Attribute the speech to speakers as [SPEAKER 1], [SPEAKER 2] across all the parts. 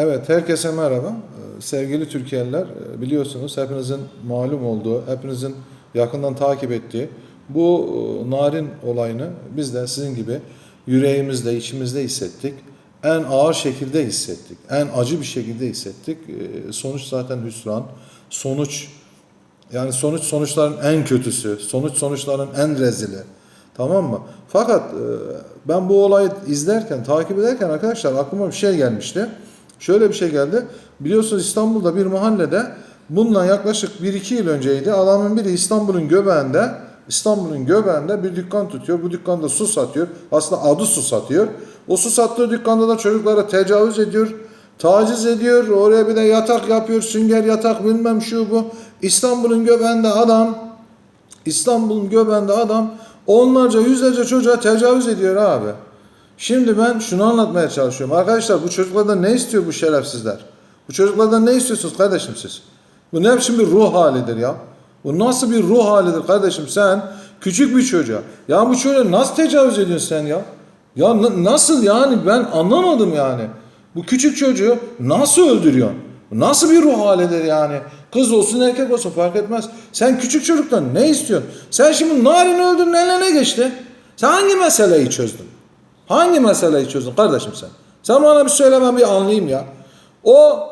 [SPEAKER 1] Evet, herkese merhaba. Ee, Sevgili Türkiye'liler, e, biliyorsunuz hepinizin malum olduğu, hepinizin yakından takip ettiği bu e, narin olayını biz de sizin gibi yüreğimizde, içimizde hissettik. En ağır şekilde hissettik. En acı bir şekilde hissettik. Ee, Sonuç zaten hüsran. Sonuç yani sonuç sonuçların en kötüsü, sonuç sonuçların en rezili. Tamam mı? Fakat e, ben bu olayı izlerken, takip ederken arkadaşlar aklıma bir şey gelmişti. Şöyle bir şey geldi. Biliyorsunuz İstanbul'da bir mahallede bundan yaklaşık 1-2 yıl önceydi. Adamın biri İstanbul'un göbeğinde İstanbul'un göbeğinde bir dükkan tutuyor. Bu dükkanda su satıyor. Aslında adı su satıyor. O su sattığı dükkanda da çocuklara tecavüz ediyor. Taciz ediyor. Oraya bir de yatak yapıyor. Sünger yatak bilmem şu bu. İstanbul'un göbeğinde adam İstanbul'un göbeğinde adam onlarca yüzlerce çocuğa tecavüz ediyor abi. Şimdi ben şunu anlatmaya çalışıyorum. Arkadaşlar bu çocuklardan ne istiyor bu şerefsizler? Bu çocuklardan ne istiyorsunuz kardeşim siz? Bu ne biçim bir ruh halidir ya? Bu nasıl bir ruh halidir kardeşim? Sen küçük bir çocuğa. Ya bu çocuğa nasıl tecavüz ediyorsun sen ya? Ya na- nasıl yani ben anlamadım yani. Bu küçük çocuğu nasıl öldürüyorsun? Nasıl bir ruh halidir yani? Kız olsun erkek olsun fark etmez. Sen küçük çocuktan ne istiyorsun? Sen şimdi narin öldürdün eline ne geçti? Sen hangi meseleyi çözdün? Hangi meseleyi çözdün kardeşim sen? Sen bana bir söyle ben bir anlayayım ya. O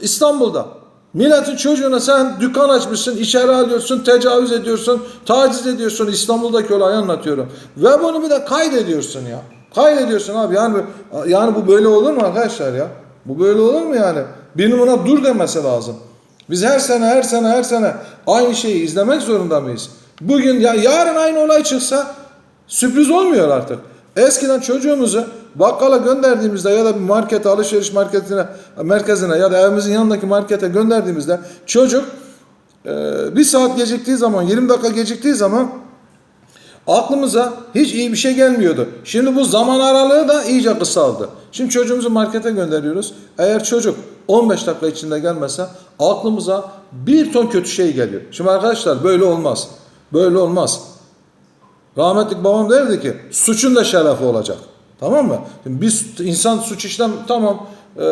[SPEAKER 1] İstanbul'da milletin çocuğuna sen dükkan açmışsın, içeri alıyorsun, tecavüz ediyorsun, taciz ediyorsun. İstanbul'daki olayı anlatıyorum. Ve bunu bir de kaydediyorsun ya. Kaydediyorsun abi. Yani yani bu böyle olur mu arkadaşlar ya? Bu böyle olur mu yani? Birinin buna dur demesi lazım. Biz her sene her sene her sene aynı şeyi izlemek zorunda mıyız? Bugün ya yarın aynı olay çıksa sürpriz olmuyor artık. Eskiden çocuğumuzu bakkala gönderdiğimizde ya da bir markete, alışveriş marketine, merkezine ya da evimizin yanındaki markete gönderdiğimizde çocuk e, bir saat geciktiği zaman, 20 dakika geciktiği zaman aklımıza hiç iyi bir şey gelmiyordu. Şimdi bu zaman aralığı da iyice kısaldı. Şimdi çocuğumuzu markete gönderiyoruz. Eğer çocuk 15 dakika içinde gelmezse aklımıza bir ton kötü şey geliyor. Şimdi arkadaşlar böyle olmaz. Böyle olmaz. Rahmetlik babam derdi ki suçun da şerefi olacak. Tamam mı? Şimdi biz insan suç işlem tamam e,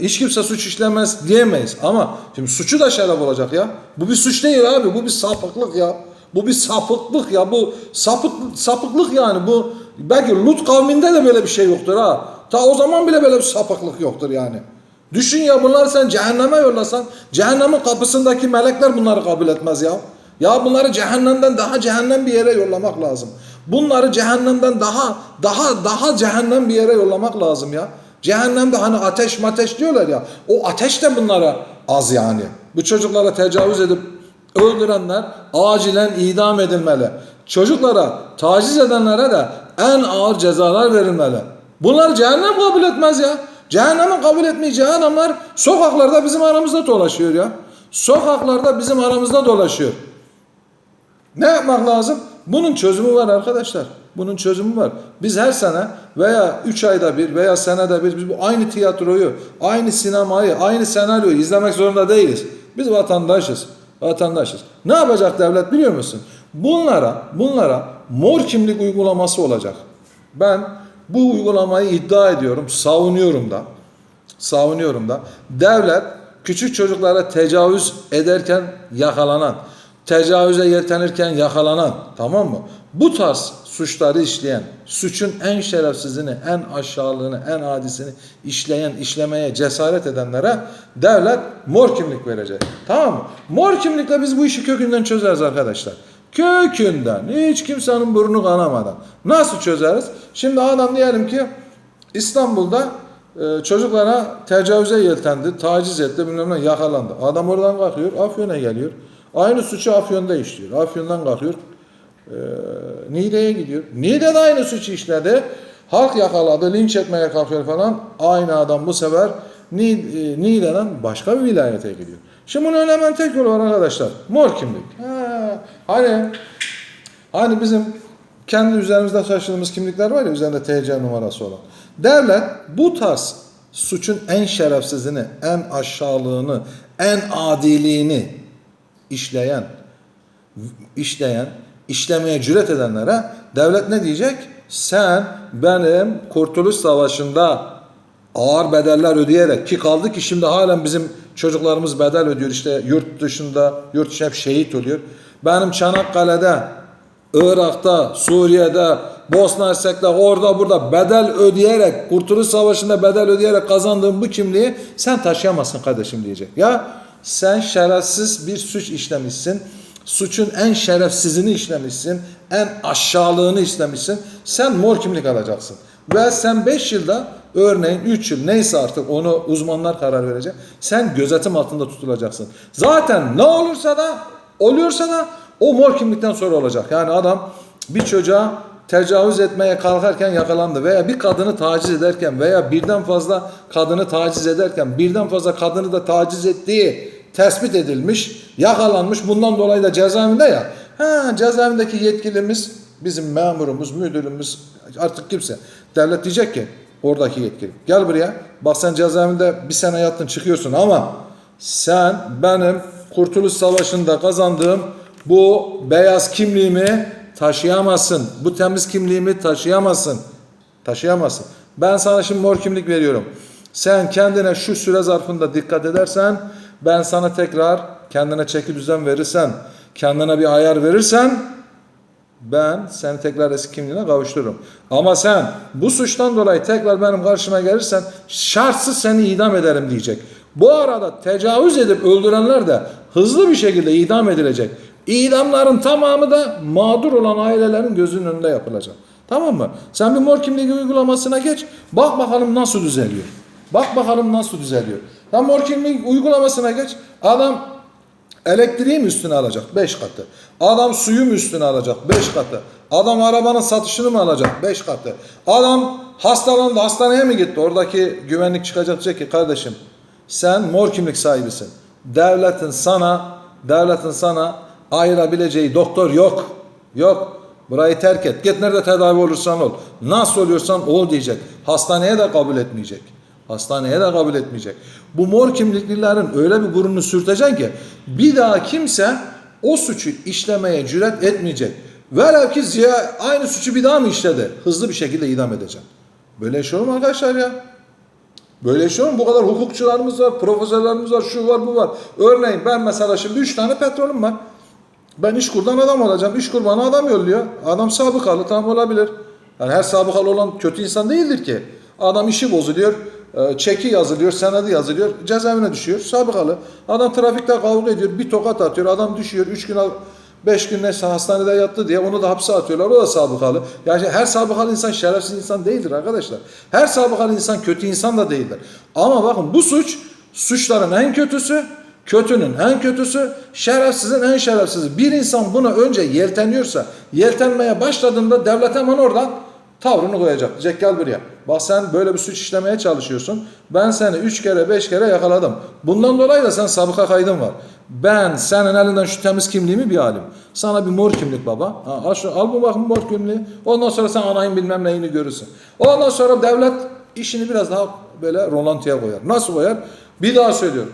[SPEAKER 1] hiç kimse suç işlemez diyemeyiz ama şimdi suçu da şeref olacak ya. Bu bir suç değil abi bu bir sapıklık ya. Bu bir sapıklık ya bu sapık sapıklık yani bu belki Lut kavminde de böyle bir şey yoktur ha. Ta o zaman bile böyle bir sapıklık yoktur yani. Düşün ya bunları sen cehenneme yollasan cehennemin kapısındaki melekler bunları kabul etmez ya. Ya bunları cehennemden daha cehennem bir yere yollamak lazım. Bunları cehennemden daha daha daha cehennem bir yere yollamak lazım ya. Cehennemde hani ateş mateş diyorlar ya. O ateş de bunlara az yani. Bu çocuklara tecavüz edip öldürenler acilen idam edilmeli. Çocuklara taciz edenlere de en ağır cezalar verilmeli. Bunları cehennem kabul etmez ya. Cehennemin kabul etmeyeceği adamlar sokaklarda bizim aramızda dolaşıyor ya. Sokaklarda bizim aramızda dolaşıyor. Ne yapmak lazım? Bunun çözümü var arkadaşlar. Bunun çözümü var. Biz her sene veya 3 ayda bir veya senede bir biz bu aynı tiyatroyu, aynı sinemayı, aynı senaryoyu izlemek zorunda değiliz. Biz vatandaşız. Vatandaşız. Ne yapacak devlet biliyor musun? Bunlara, bunlara mor kimlik uygulaması olacak. Ben bu uygulamayı iddia ediyorum, savunuyorum da. Savunuyorum da. Devlet küçük çocuklara tecavüz ederken yakalanan, tecavüze yeltenirken yakalanan, tamam mı? Bu tarz suçları işleyen, suçun en şerefsizini, en aşağılığını, en adisini işleyen, işlemeye cesaret edenlere devlet mor kimlik verecek. Tamam mı? Mor kimlikle biz bu işi kökünden çözeriz arkadaşlar. Kökünden. Hiç kimsenin burnu kanamadan. Nasıl çözeriz? Şimdi adam diyelim ki İstanbul'da e, çocuklara tecavüze yeltendi, taciz etti, bilmem ne yakalandı. Adam oradan kalkıyor, Afyon'a geliyor. Aynı suçu Afyon'da işliyor. Afyon'dan kalkıyor, e, Niğde'ye gidiyor. Niğde'de aynı suçu işledi. Halk yakaladı, linç etmeye kalkıyor falan. Aynı adam bu sefer e, Niğde'den başka bir vilayete gidiyor. Şimdi bunun hemen tek yolu var arkadaşlar. Mor kimlik. Ha, hani Hani bizim kendi üzerimizde taşıdığımız kimlikler var ya üzerinde TC numarası olan. Devlet bu tarz suçun en şerefsizini, en aşağılığını, en adiliğini işleyen, işleyen, işlemeye cüret edenlere devlet ne diyecek? Sen benim Kurtuluş Savaşı'nda ağır bedeller ödeyerek ki kaldı ki şimdi halen bizim çocuklarımız bedel ödüyor. İşte yurt dışında, yurt dışı hep şehit oluyor. Benim Çanakkale'de, Irak'ta, Suriye'de, Bosna Hersek'te orada burada bedel ödeyerek, Kurtuluş Savaşı'nda bedel ödeyerek kazandığın bu kimliği sen taşıyamazsın kardeşim diyecek. Ya sen şerefsiz bir suç işlemişsin. Suçun en şerefsizini işlemişsin. En aşağılığını işlemişsin. Sen mor kimlik alacaksın. Ve sen 5 yılda örneğin 3 yıl neyse artık onu uzmanlar karar verecek. Sen gözetim altında tutulacaksın. Zaten ne olursa da oluyorsa da o mor kimlikten sonra olacak. Yani adam bir çocuğa tecavüz etmeye kalkarken yakalandı veya bir kadını taciz ederken veya birden fazla kadını taciz ederken birden fazla kadını da taciz ettiği tespit edilmiş, yakalanmış. Bundan dolayı da cezaevinde ya. Ha cezaevindeki yetkilimiz, bizim memurumuz, müdürümüz artık kimse. Devlet diyecek ki oradaki yetkili. Gel buraya. Bak sen cezaevinde bir sene yattın çıkıyorsun ama sen benim Kurtuluş Savaşı'nda kazandığım bu beyaz kimliğimi taşıyamazsın. Bu temiz kimliğimi taşıyamazsın. Taşıyamazsın. Ben sana şimdi mor kimlik veriyorum. Sen kendine şu süre zarfında dikkat edersen ben sana tekrar kendine çeki düzen verirsen, kendine bir ayar verirsen ben seni tekrar eski kimliğine kavuştururum. Ama sen bu suçtan dolayı tekrar benim karşıma gelirsen şartsız seni idam ederim diyecek. Bu arada tecavüz edip öldürenler de hızlı bir şekilde idam edilecek. İdamların tamamı da mağdur olan ailelerin gözünün önünde yapılacak. Tamam mı? Sen bir mor kimlik uygulamasına geç. Bak bakalım nasıl düzeliyor. Bak bakalım nasıl düzeliyor. Kimlik uygulamasına geç. Adam Elektriği mi üstüne alacak? 5 katı. Adam suyu mu üstüne alacak? 5 katı. Adam arabanın satışını mı alacak? 5 katı. Adam hastalandı hastaneye mi gitti? Oradaki güvenlik çıkacak diyecek ki kardeşim sen mor kimlik sahibisin. Devletin sana devletin sana ayırabileceği doktor yok. Yok. Burayı terk et. Git nerede tedavi olursan ol. Nasıl oluyorsan ol diyecek. Hastaneye de kabul etmeyecek. Hastaneye de kabul etmeyecek. Bu mor kimliklilerin öyle bir burnunu sürteceksin ki bir daha kimse o suçu işlemeye cüret etmeyecek. Velev ki Ziya aynı suçu bir daha mı işledi? Hızlı bir şekilde idam edeceğim. Böyle iş olur mu arkadaşlar ya? Böyle iş olur mu? Bu kadar hukukçularımız var, profesörlerimiz var, şu var, bu var. Örneğin ben mesela şimdi 3 tane petrolüm var. Ben işkurdan adam olacağım. İşkur bana adam yolluyor. Adam sabıkalı tam olabilir. Yani her sabıkalı olan kötü insan değildir ki. Adam işi bozuluyor. E, Çeki yazılıyor, senedi yazılıyor. Cezaevine düşüyor. Sabıkalı. Adam trafikte kavga ediyor. Bir tokat atıyor. Adam düşüyor. 3 gün 5 gün neyse hastanede yattı diye onu da hapse atıyorlar. O da sabıkalı. Yani her sabıkalı insan şerefsiz insan değildir arkadaşlar. Her sabıkalı insan kötü insan da değildir. Ama bakın bu suç suçların en kötüsü Kötünün en kötüsü, şerefsizin en şerefsizi. Bir insan buna önce yelteniyorsa, yeltenmeye başladığında devlet hemen oradan tavrını koyacak. Diyecek gel buraya. Bak sen böyle bir suç işlemeye çalışıyorsun. Ben seni üç kere beş kere yakaladım. Bundan dolayı da sen sabıka kaydın var. Ben senin elinden şu temiz kimliğimi bir alayım. Sana bir mor kimlik baba. Ha, al, şu, al bu bakın mor kimliği. Ondan sonra sen anayın bilmem neyini görürsün. Ondan sonra devlet işini biraz daha böyle rolantıya koyar. Nasıl koyar? Bir daha söylüyorum.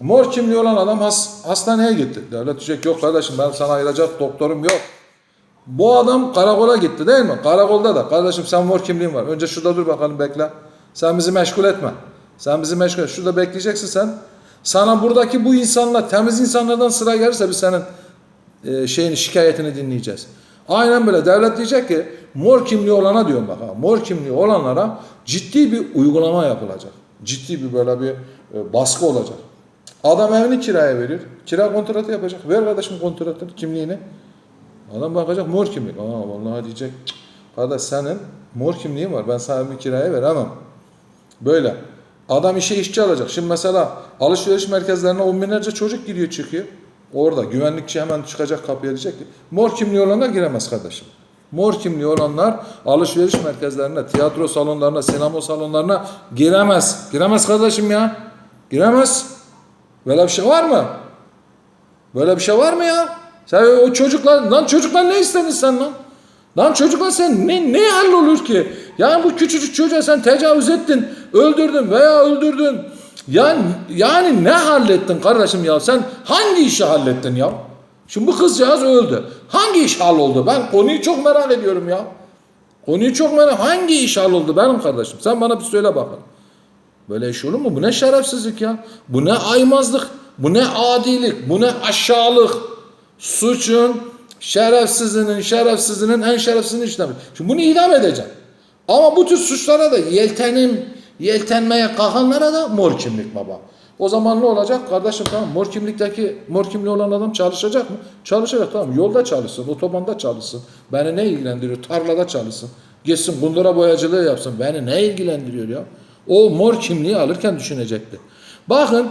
[SPEAKER 1] Mor kimliği olan adam has, hastaneye gitti. Devlet diyecek yok kardeşim ben sana ayıracak doktorum yok. Bu adam karakola gitti değil mi? Karakolda da kardeşim sen mor kimliğin var. Önce şurada dur bakalım bekle. Sen bizi meşgul etme. Sen bizi meşgul et. Şurada bekleyeceksin sen. Sana buradaki bu insanlar temiz insanlardan sıra gelirse biz senin e, şeyini şikayetini dinleyeceğiz. Aynen böyle devlet diyecek ki mor kimliği olana diyorum bak ha. Mor kimliği olanlara ciddi bir uygulama yapılacak. Ciddi bir böyle bir e, baskı olacak. Adam evini kiraya veriyor. Kira kontratı yapacak. Ver kardeşim kontratını, kimliğini. Adam bakacak mor kimlik. Aa vallahi diyecek. "Cık, Kardeş senin mor kimliğin var. Ben sana bir kiraya veremem. Böyle. Adam işe işçi alacak. Şimdi mesela alışveriş merkezlerine on binlerce çocuk giriyor çıkıyor. Orada güvenlikçi hemen çıkacak kapıya diyecek ki mor kimliği olanlar giremez kardeşim. Mor kimliği olanlar alışveriş merkezlerine, tiyatro salonlarına, sinema salonlarına giremez. Giremez kardeşim ya. Giremez. Böyle bir şey var mı? Böyle bir şey var mı ya? Sen o çocuklar, lan çocuklar ne istedin sen lan? Lan çocuklar sen ne, ne hallolur ki? Yani bu küçücük çocuğa sen tecavüz ettin, öldürdün veya öldürdün. Yani, yani ne hallettin kardeşim ya? Sen hangi işi hallettin ya? Şimdi bu kızcağız öldü. Hangi iş halloldu? Ben konuyu çok merak ediyorum ya. Konuyu çok merak Hangi iş halloldu benim kardeşim? Sen bana bir söyle bakalım. Böyle iş olur mu? Bu ne şerefsizlik ya? Bu ne aymazlık? Bu ne adilik? Bu ne aşağılık? Suçun şerefsizinin şerefsizinin en şerefsizini işlemiş. Şimdi bunu idam edeceğim. Ama bu tür suçlara da yeltenim, yeltenmeye kalkanlara da mor kimlik baba. O zaman ne olacak? Kardeşim tamam mor kimlikteki mor kimliği olan adam çalışacak mı? Çalışacak tamam. Yolda çalışsın, otobanda çalışsın. Beni ne ilgilendiriyor? Tarlada çalışsın. Gitsin kundura boyacılığı yapsın. Beni ne ilgilendiriyor ya? O mor kimliği alırken düşünecekti. Bakın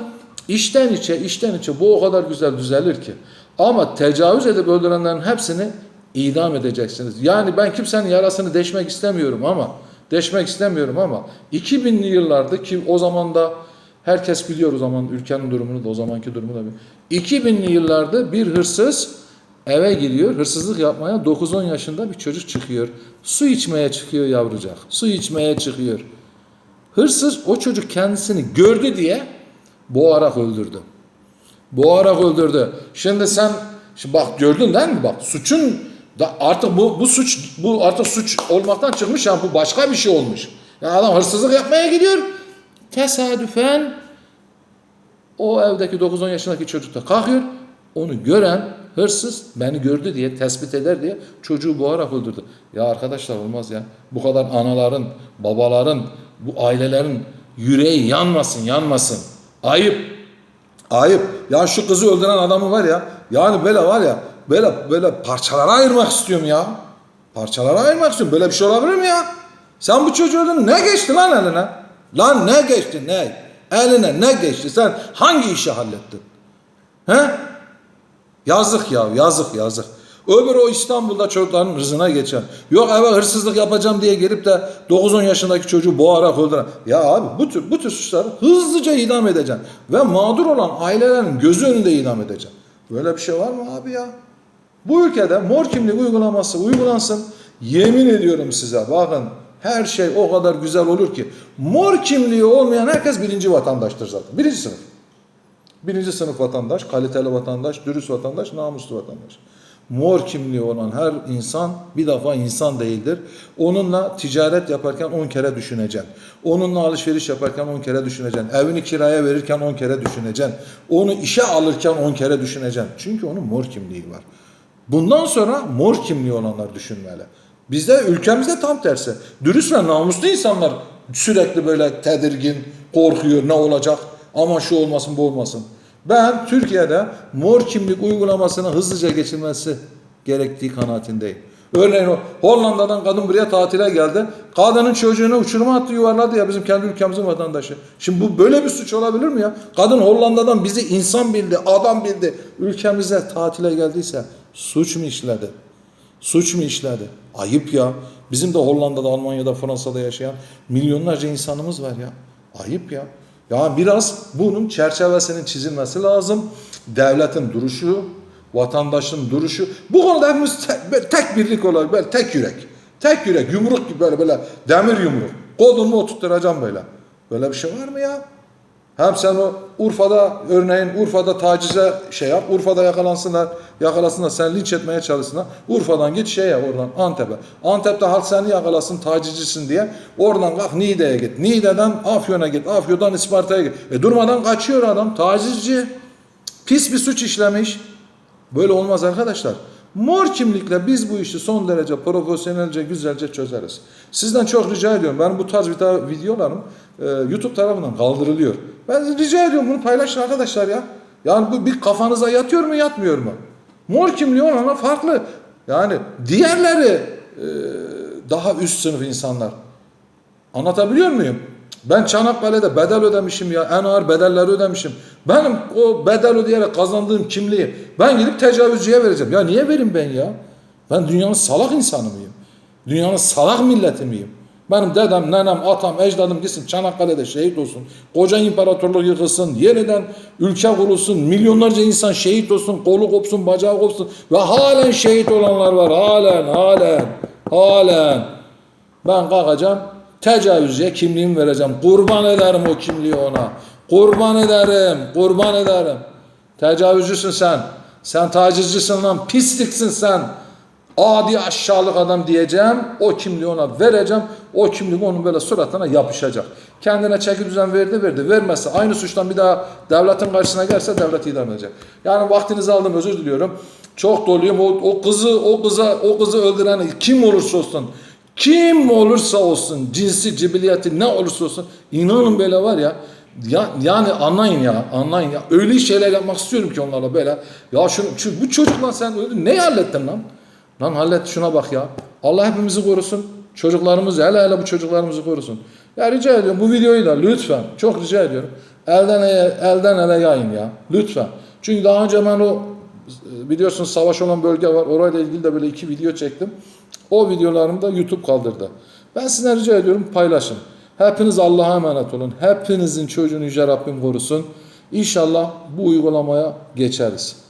[SPEAKER 1] içten içe, içten içe bu o kadar güzel düzelir ki. Ama tecavüz edip öldürenlerin hepsini idam edeceksiniz. Yani ben kimsenin yarasını deşmek istemiyorum ama deşmek istemiyorum ama 2000'li yıllarda ki o zaman da herkes biliyor o zaman ülkenin durumunu da o zamanki durumu da bir. 2000'li yıllarda bir hırsız eve giriyor. Hırsızlık yapmaya 9-10 yaşında bir çocuk çıkıyor. Su içmeye çıkıyor yavrucak. Su içmeye çıkıyor. Hırsız o çocuk kendisini gördü diye boğarak öldürdü. Boğarak öldürdü. Şimdi sen şimdi bak gördün değil mi? Bak suçun da artık bu bu suç bu artık suç olmaktan çıkmış yani bu başka bir şey olmuş. Yani adam hırsızlık yapmaya gidiyor. Tesadüfen o evdeki 9-10 yaşındaki çocuk da kalkıyor. Onu gören hırsız beni gördü diye tespit eder diye çocuğu boğarak öldürdü. Ya arkadaşlar olmaz ya. Bu kadar anaların, babaların, bu ailelerin yüreği yanmasın, yanmasın. Ayıp. Ayıp. Ya şu kızı öldüren adamı var ya. Yani böyle var ya. Böyle böyle parçalara ayırmak istiyorum ya. Parçalara ayırmak istiyorum. Böyle bir şey olabilir mi ya? Sen bu çocuğu öldürdün. Ne geçti lan eline? Lan ne geçti ne? Eline ne geçti? Sen hangi işi hallettin? He? Yazık ya yazık yazık. Öbür o İstanbul'da çocukların rızına geçen. Yok eve hırsızlık yapacağım diye gelip de 9-10 yaşındaki çocuğu boğarak öldüren. Ya abi bu tür, bu tür suçları hızlıca idam edeceksin. Ve mağdur olan ailelerin gözü önünde idam edeceksin. Böyle bir şey var mı abi ya? Bu ülkede mor kimlik uygulaması uygulansın. Yemin ediyorum size bakın her şey o kadar güzel olur ki. Mor kimliği olmayan herkes birinci vatandaştır zaten. Birinci sınıf. Birinci sınıf vatandaş, kaliteli vatandaş, dürüst vatandaş, namuslu vatandaş. Mor kimliği olan her insan bir defa insan değildir. Onunla ticaret yaparken 10 kere düşüneceksin. Onunla alışveriş yaparken 10 kere düşüneceksin. Evini kiraya verirken 10 kere düşüneceksin. Onu işe alırken 10 kere düşüneceksin. Çünkü onun mor kimliği var. Bundan sonra mor kimliği olanlar düşünmeli. Bizde ülkemizde tam tersi. Dürüst ve namuslu insanlar sürekli böyle tedirgin, korkuyor ne olacak? Ama şu olmasın bu olmasın. Ben Türkiye'de mor kimlik uygulamasını hızlıca geçilmesi gerektiği kanaatindeyim. Örneğin Hollanda'dan kadın buraya tatile geldi. Kadının çocuğunu uçuruma attı yuvarladı ya bizim kendi ülkemizin vatandaşı. Şimdi bu böyle bir suç olabilir mi ya? Kadın Hollanda'dan bizi insan bildi, adam bildi. Ülkemize tatile geldiyse suç mu işledi? Suç mu işledi? Ayıp ya. Bizim de Hollanda'da, Almanya'da, Fransa'da yaşayan milyonlarca insanımız var ya. Ayıp ya. Ya biraz bunun çerçevesinin çizilmesi lazım. Devletin duruşu, vatandaşın duruşu. Bu konuda hepimiz tek, tek birlik olarak böyle tek yürek. Tek yürek, yumruk gibi böyle böyle demir yumruk. Kolumu oturtturacağım böyle. Böyle bir şey var mı ya? Hem sen o Urfa'da örneğin Urfa'da tacize şey yap. Urfa'da yakalansınlar, yakalasınlar sen linç etmeye çalışsınlar. Urfa'dan git şeye oradan Antep'e. Antep'te halk seni yakalasın tacizcisin diye. Oradan kalk Niğde'ye git. Niğde'den Afyon'a git. Afyon'dan Isparta'ya git. E durmadan kaçıyor adam tacizci. Pis bir suç işlemiş. Böyle olmaz arkadaşlar. Mor kimlikle biz bu işi son derece profesyonelce, güzelce çözeriz. Sizden çok rica ediyorum. Ben bu tarz videolarım e, YouTube tarafından kaldırılıyor. Ben rica ediyorum bunu paylaşın arkadaşlar ya. Yani bu bir kafanıza yatıyor mu yatmıyor mu? Mor kimliği olana farklı. Yani diğerleri e, daha üst sınıf insanlar. Anlatabiliyor muyum? Ben Çanakkale'de bedel ödemişim ya. En ağır bedelleri ödemişim. Benim o bedel ödeyerek kazandığım kimliği ben gidip tecavüzcüye vereceğim. Ya niye verim ben ya? Ben dünyanın salak insanı mıyım? Dünyanın salak milleti miyim? Benim dedem, nenem, atam, ecdadım gitsin Çanakkale'de şehit olsun. Koca imparatorluk yıkılsın. Yeniden ülke kurulsun. Milyonlarca insan şehit olsun. Kolu kopsun, bacağı kopsun. Ve halen şehit olanlar var. Halen, halen, halen. Ben kalkacağım. Tecavüzcüye kimliğimi vereceğim. Kurban ederim o kimliği ona. Kurban ederim. Kurban ederim. Tecavüzcüsün sen. Sen tacizcisin lan. Pisliksin sen. adi aşağılık adam diyeceğim. O kimliği ona vereceğim. O kimlik onun böyle suratına yapışacak. Kendine çeki düzen verdi verdi. Vermezse aynı suçtan bir daha devletin karşısına gelse devlet idam edecek. Yani vaktinizi aldım özür diliyorum. Çok doluyum. O, o kızı o kıza o kızı öldüren kim olursa olsun kim olursa olsun cinsi cibiliyeti ne olursa olsun inanın böyle var ya ya, yani anlayın ya, anlayın ya. Öyle şeyler yapmak istiyorum ki onlarla böyle. Ya şu, şu bu çocukla sen öldün. Ne hallettin lan? Lan hallet şuna bak ya. Allah hepimizi korusun. Çocuklarımızı hele hele bu çocuklarımızı korusun. Ya rica ediyorum bu videoyu da lütfen çok rica ediyorum. Elden elden ele yayın ya. Lütfen. Çünkü daha önce ben o biliyorsunuz savaş olan bölge var. Orayla ilgili de böyle iki video çektim. O videolarımı da YouTube kaldırdı. Ben sizden rica ediyorum paylaşın. Hepiniz Allah'a emanet olun. Hepinizin çocuğunu Yüce Rabbim korusun. İnşallah bu uygulamaya geçeriz.